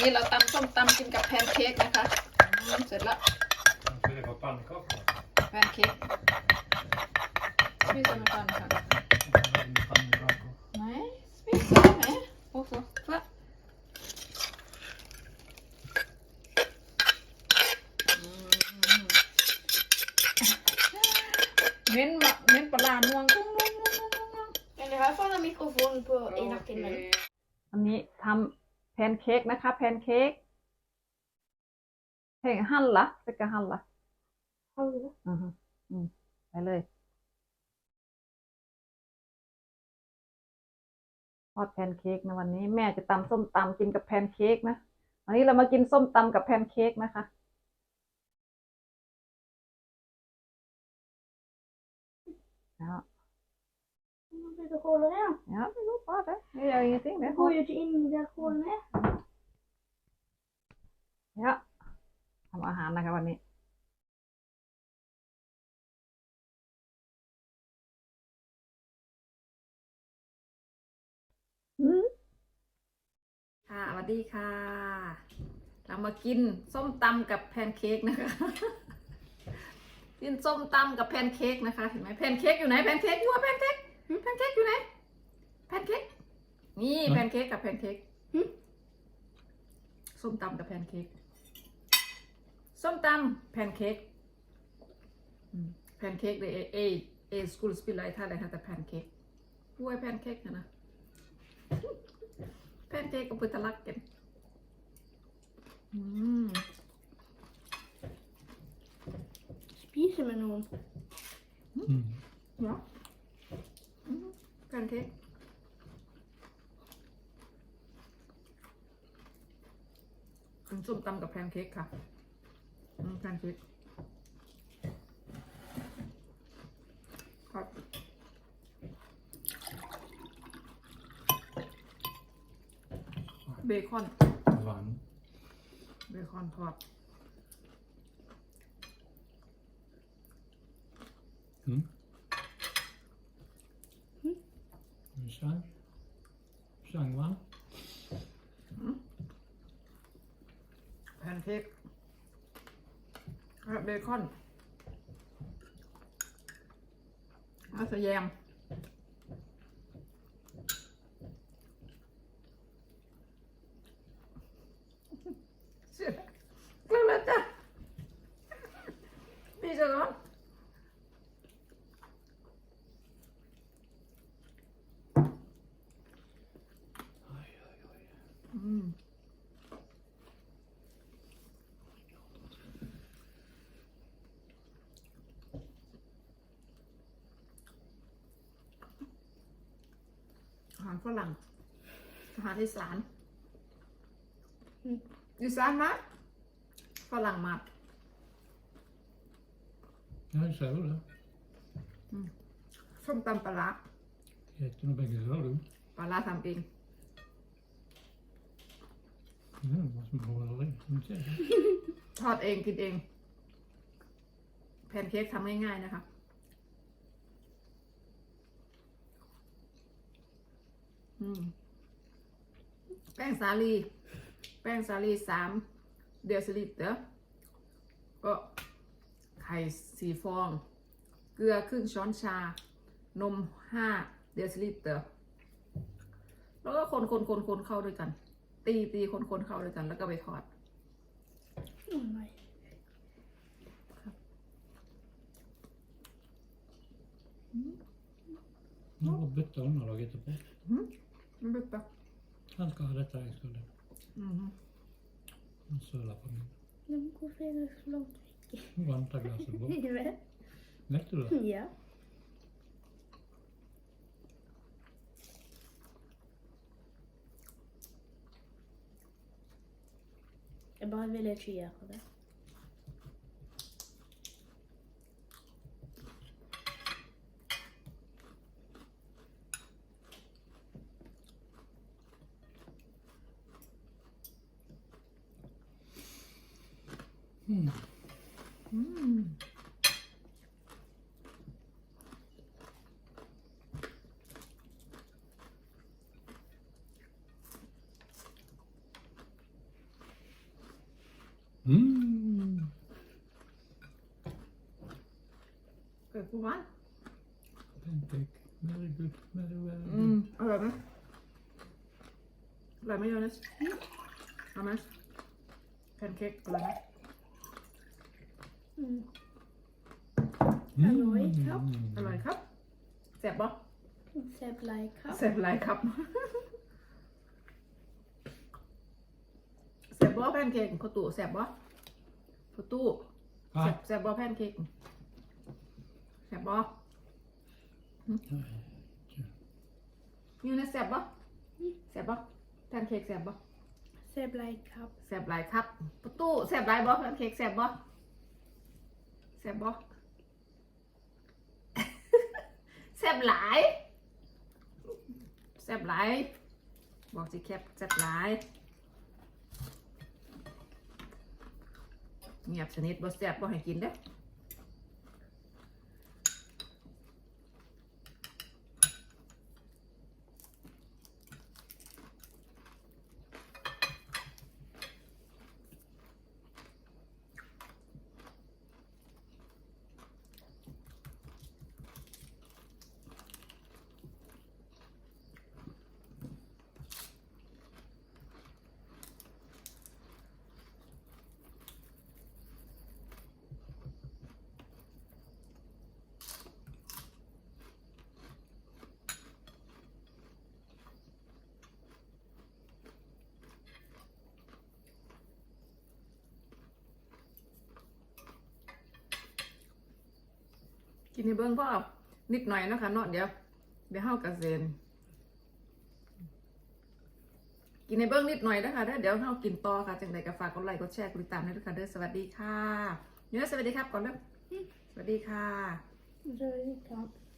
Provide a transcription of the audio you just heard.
นี้เราตำส้มตำกินกับแพนเค้กนะคะอืมเสร็จแล้ว Så det var pannkaka. แพนเค้ก spiser med pannkaka Pannkaka. Nej, spisa med också. Va? Mm. เม้นมะเม้นปลาร้าม่วงกุ้งกุ้งกุ้งกุ้งกุ้ง Kan du ha såna mikrofon på i nacken med? อันนี้ทำแพ นเค้กนะคะ แพนเค้กเพลงฮันละสกะฮันละ Har du det? อือฮึอืมไปเลยทอดแพนเค้กนะวันนี้แม่จะตำส้มตำกินกับแพนเค้กนะวันนี้เรามากินส้มตำกับแพนเค้กนะคะ Ja, Man brukar kolla det. ja, det går bra det. Det gör ingenting. Det Det är går hårt. ju till injektion med. Ja. ทำอาหารนะคะวันนี้ ค่ะสวัสดีค่ะ เรามากินส้มตำกับแพนเค้กนะคะ กินส้มตำกับแพนเค้กนะคะ เห็นไหมแพนเค้กอยู่ไหนแพนเค้กอยู่อะแพนเค้กหึ แพนเค้กอยู่ไหนแพนเค้กนี่แพนเค้กกับแพนเค้กหึส้มตำกับแพนเค้กส้มตำแพนเค้กอืมแพนเค้กเลยเอเอเอสกูลสปิลไลท่าอะไรคะแต่แพนเค้กด้วยแพนเค้กนะนะแพนเค้กกับพุทธลักษณ์กันอืม Spiser med någon. Mm. Ja. Mm. Pancake. Mm, ส้มตำกับแพนเค้กค่ะอืมแพนเค้กครับเบคอน Vann. เบคอนทอด Mm. Chang. Changvann. แพนเค้กและเบคอนแล้วก็แยมเชื่อกลัวแล้วจ้ะพี่จะร้อน Aj, aj, aj. อืมอาหารฝรั่งอาหารอีสานอืมอีสานมาฝรั่งมา Ja, det ser du det. ส้มตำปลาร้า Äter nog bägge två du. ปลาร้าทำเอง Mm, vad som håller i. Mm, ser du? ทอดเองกินเอง แพนเค้กทำง่ายๆนะคะ อืม แป้งสาลี แป้งสาลีสามเดซิลิตรก็ไข่สี่ฟอง เกลือครึ่งช้อนชา นมห้าเดซิลิตรแล้วก็คนคนคนคนเข้าด้วยกัน ตีตีคนคนเข้าด้วยกัน แล้วก็ไปทอด Oh, nej. Nu har bytt underlag etterpå. มันเป็นแบบ Butta. Anche la retta è solo. Non solo la famiglia. Non kufrena sulla Quanta glasso bu? Evet. Mettilo. Ya. E bana böyle şey yapalım. อืม Mm. เกิดกูวัน Pancake. Very good. Very, very อืมอร่อยไหมอร่อยไหมโยนัสเอาไหมแพนเค้กอร่อยไหม Mm. Mm. Alloy, ja. อร่อยครับแซ่บบ่ Seb like cup. แซ่บหลายครับแซ่บบ่แพนเค้กข้าวตู้แซ่บบ่ข้าวตู้แซ่บ Ah. แซ่บบ่แพนเค้กแซ่บบ่ยูนะแซ่บบ่แซ่บบ่แพนเค้กแซ่บบ่ Seb like cup. แซ่บหลายครับประตูแซ่บหลายบ่แพนเค้กแซ่บบ่ แซ่บบ่แซ่บหลายแซ่บหลายบอกสิแคบแซ่บหลายเงียบสนิทบ่แซ่บบ่ให้กินเด้อ กินให้เบิ้งพ่อนิดหน่อยนะคะเนาะเดี๋ยวเดี๋ยวเฮากระเซ็นกินในเบื้องนิดหน่อยนะคะเด้อเดี๋ยวเรากินต่อค่ะจังใดก็ฝากกดไลค์กดแชร์กดติดตามด้วยค่ะเด้อสวัสดีค่ะเนื้อสวัสดีครับก่อนเริ่มสวัสดีค่ะสวัสดีครับ